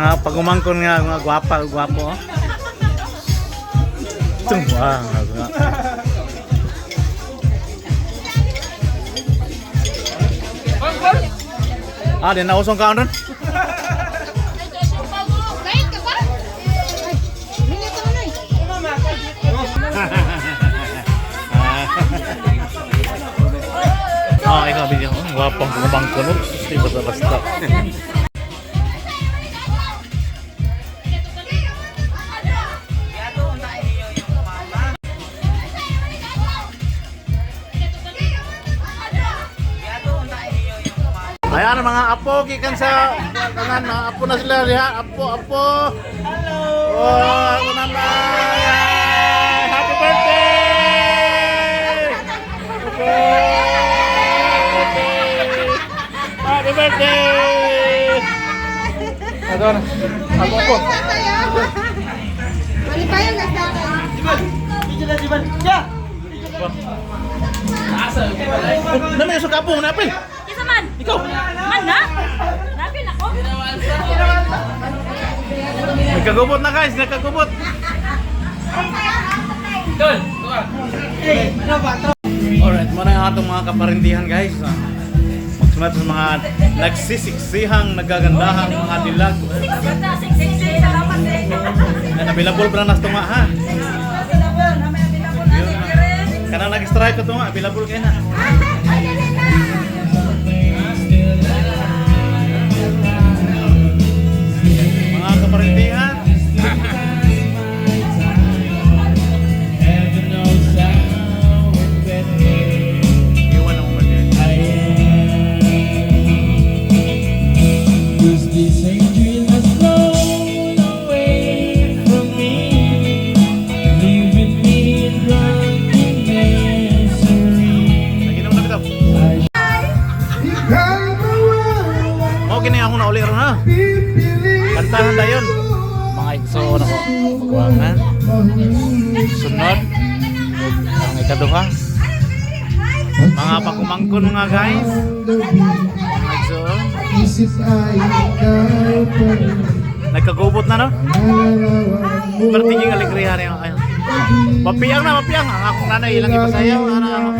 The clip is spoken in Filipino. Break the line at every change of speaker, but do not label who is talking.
Mga pagumangkon nga, mga gwapa, gwapo. Oh. Tung, wow. nga. Ah, di nausong ka
eh.
Ah, ikaw bigyan ko. Gwapang pumabangkon. Oops, di basta-basta. Ayan mga apo, kikan sa tangan, mga apo na sila, liha, apo, apo. Hello! Oh, ako Happy birthday! Happy birthday! Happy birthday! Ako apo.
Mali pa yung nagdakan.
Diban! Diban! Diban! Diban! Diban!
Diban! Diban! Diban! Diban! Diban! Diban! Apo.
Ikaw.
Man na? Napil ako.
Nagkagubot na guys, nagkagubot. Alright, muna yung atong mga kaparindihan guys. Ah, Magsunod sa mga nagsisiksihang, nagagandahang mga dilag. Ay, nabilabol pa na tunga ha. Yun, Kana nag-strike ko tunga, bilabol kayo na. Na ako na uli ron ha.
pipilit
Kantahan na yun. Mga igso na ko. Magwangan. Sunod. Ang ikaduha. Mga pakumangkon mga guys. Mga
rin
Nagkagubot na no?
Nalalawan mo
Pero tingin aligrihan niya. Ayun. Mapiyang na, mapiyang. Ang akong nanay ilang ipasayaw. Ano, ano.